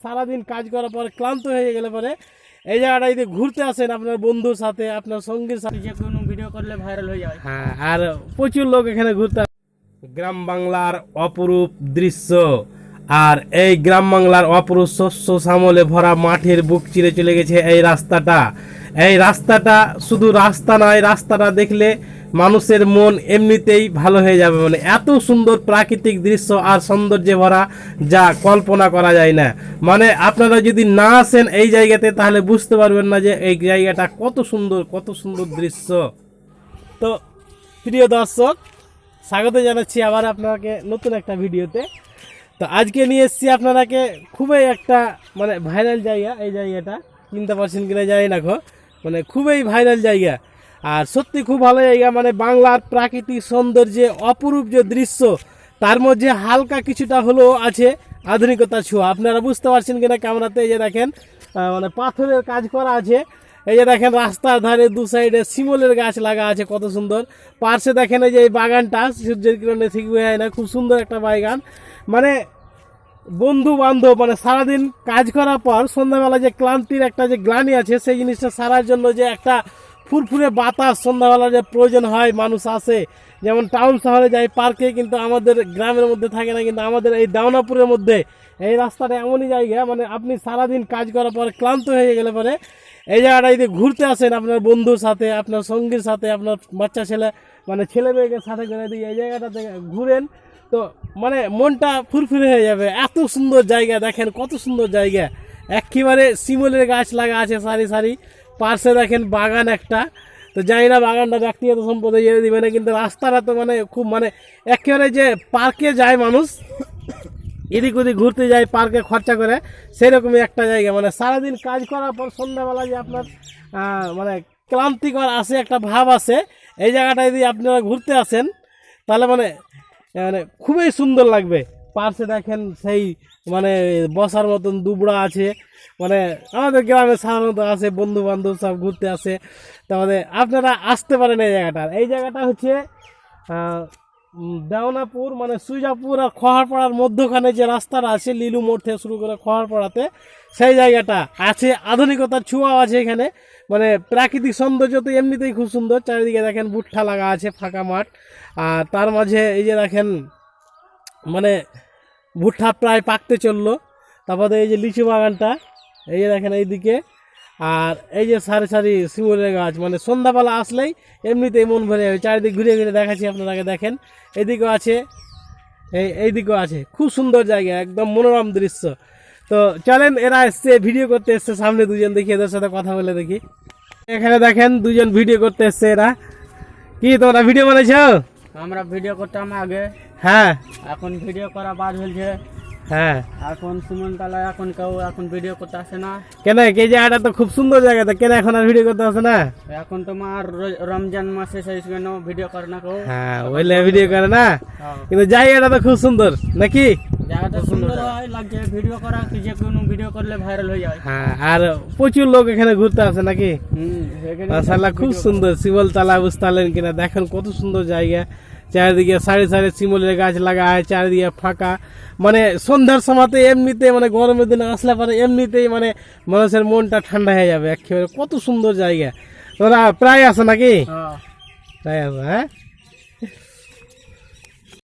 সারাদিন কাজ করার পরে ক্লান্ত হয়ে গেলে পরে এই জায়গাটা যদি ঘুরতে আসেন আপনার বন্ধুর সাথে আপনার সঙ্গীর সাথে যে কোনো ভিডিও করলে ভাইরাল হয়ে যায় হ্যাঁ আর প্রচুর লোক এখানে ঘুরতে আসে। গ্রাম বাংলার অপরূপ দৃশ্য আর এই গ্রাম বাংলার অপরূপ শস্য সামলে ভরা মাঠের বুক চিরে চলে গেছে এই রাস্তাটা এই রাস্তাটা শুধু রাস্তা নয়, রাস্তাটা দেখলে মানুষের মন এমনিতেই ভালো হয়ে যাবে মানে। এত সুন্দর প্রাকৃতিক দৃশ্য আর সৌন্দর্যে ভরা যা কল্পনা করা যায় না। মানে আপনারা যদি না আসেন এই জায়গাতে, তাহলে বুঝতে পারবেন না যে এই জায়গাটা কত সুন্দর কত সুন্দর দৃশ্য। তো প্রিয় দর্শক, স্বাগত জানাচ্ছি আবার আপনাকে নতুন একটা ভিডিওতে। তো আজকে নিয়ে এসেছি আপনারাকে খুবই একটা মানে ভাইরাল জায়গা, এই জায়গাটা। চিনতে পারছেন কিনা জানি না মানে খুবই ভাইরাল জায়গা। আর সত্যি খুব ভালো জায়গা মানে বাংলার প্রাকৃতিক সৌন্দর্যে অপরূপ যে দৃশ্য, তার মধ্যে হালকা কিছুটা হলেও আছে আধুনিকতা ছোঁয়া। আপনারা বুঝতে পারছেন কিনা ক্যামেরাতে? এই যে দেখেন মানে পাথরের কাজ করা আছে। এই যে দেখেন, রাস্তার ধারে দু সাইডে শিমলের গাছ লাগা আছে, কত সুন্দর। পার্শ্বে দেখেন এই যে এই বাগানটা, সূর্যের কিরণে ঠিক যায় না, খুব সুন্দর একটা বাগান। মানে বন্ধু বান্ধব মানে সারাদিন কাজ করার পর সন্ধ্যাবেলা যে ক্লান্তির একটা যে গ্লানি আছে, সেই জিনিসটা সারার জন্য যে একটা ফুরফুরে বাতাস সন্ধ্যাবেলা যে প্রয়োজন হয়, মানুষ আসে। যেমন টাউন শহরে যায় পার্কে কিন্তু আমাদের গ্রামের মধ্যে থাকে না, কিন্তু আমাদের এই দাওনাপুরের মধ্যে, এই রাস্তাটা এমনই জায়গা মানে আপনি সারাদিন কাজ করার পরে ক্লান্ত হয়ে গেলে পরে এই জায়গাটা যদি ঘুরতে আসেন আপনার বন্ধুর সাথে, আপনার সঙ্গীর সাথে, আপনার বাচ্চা ছেলে মানে ছেলে মেয়েকে সাথে করে দিয়ে এই জায়গাটাতে ঘুরেন। তো মানে মনটা ফুরফুরে হয়ে যাবে। এত সুন্দর জায়গা দেখেন, কত সুন্দর জায়গা। একেবারে শিমলের গাছ লাগা আছে সারি সারি। পার্শ্বে দেখেন বাগান একটা। তো জানি না বাগানটা ব্যক্তিগত সম্পদে ইয়ে দিবে না, কিন্তু রাস্তাটা তো মানে খুব মানে একেবারে যে পার্কে যায় মানুষ, এদিক ওদিক ঘুরতে যায়, পার্কে খরচা করে, সেরকমই একটা জায়গা। মানে সারাদিন কাজ করার পর সন্ধ্যাবেলা যে আপনার মানে ক্লান্তিকর আসে একটা ভাব আসে এই জায়গাটা যদি আপনারা ঘুরতে আসেন, তাহলে মানে মানে খুবই সুন্দর লাগবে। পার্শ্বে দেখেন সেই মানে বসার মতন দুবড়া আছে। মানে আমাদের গ্রামে সাধারণত আছে বন্ধু বান্ধব সব ঘুরতে আসে। তাহলে আপনারা আসতে পারেন এই জায়গাটা। এই জায়গাটা হচ্ছে দেওনাপুর মানে সুজাপুর আর খহারপাড়ার মধ্যখানে যে রাস্তাটা আছে, লিলু মোড় থেকে শুরু করে খহারপাড়াতে সেই জায়গাটা আছে আধুনিকতার ছোঁয়াও আছে এখানে। মানে প্রাকৃতিক সৌন্দর্য তো এমনিতেই খুব সুন্দর। চারিদিকে দেখেন বুট্টা লাগা আছে, ফাঁকা মাঠ। আর তার মাঝে এই যে দেখেন মানে ভুট্টা প্রায় পাকতে চলল। তারপরে এই যে লিচু বাগানটা, এই যে দেখেন এইদিকে। আর এই যে সারি সারি শিমুলের গাছ মানে সন্ধ্যাবেলা আসলেই এমনিতেই মন ভরে যাবে। চারিদিক ঘুরে ঘুরে দেখাচ্ছি আপনারা আগে দেখেন। এদিকেও আছে এই এইদিকেও আছে। খুব সুন্দর জায়গা একদম মনোরম দৃশ্য। তো চলেন এরা এসছে ভিডিও করতে এসছে সামনে দুজন দেখি এদের সাথে কথা বলে দেখি। এখানে দেখেন দুজন ভিডিও করতে এসছে এরা। কি তোমরা ভিডিও বানাইছো? আমরা ভিডিও করতাম আগে। হ্যাঁ। এখন ভিডিও করা বাদ হয়েছে হ্যাঁ। এখন সুমনতলায় এখন কেউ এখন ভিডিও করতে আসে না। কেন? এই জায়গাটা তো খুব সুন্দর জায়গা তো কেন এখন আর ভিডিও করতে আসে না? এখন তোমার রমজান মাসে সেই জন্য ভিডিও করে না কেউ। হ্যাঁ ওইলে ভিডিও করে না? হ্যাঁ। কিন্তু জায়গাটা তো খুব সুন্দর নাকি? জায়গাটা সুন্দর হয় লাগছে ভিডিও করা কি যে কোনো ভিডিও করলে ভাইরাল হয়ে যায়। হ্যাঁ আর প্রচুর লোক এখানে ঘুরতে আসে নাকি? হুম এখানে খুব সুন্দর শিমল তালা বুঝতে পারলেন কিনা দেখেন কত সুন্দর জায়গা। চারিদিকে সারি সারি শিমলের গাছ লাগা হয় চারিদিকে ফাঁকা। মানে সন্ধ্যার সময়তে এমনিতে মানে গরমের দিনে আসলে পরে এমনিতেই মানে মানুষের মনটা ঠান্ডা হয়ে যাবে একেবারে। কত সুন্দর জায়গা। তোরা প্রায় আসে নাকি? হ্যাঁ। প্রায় আসে হ্যাঁ?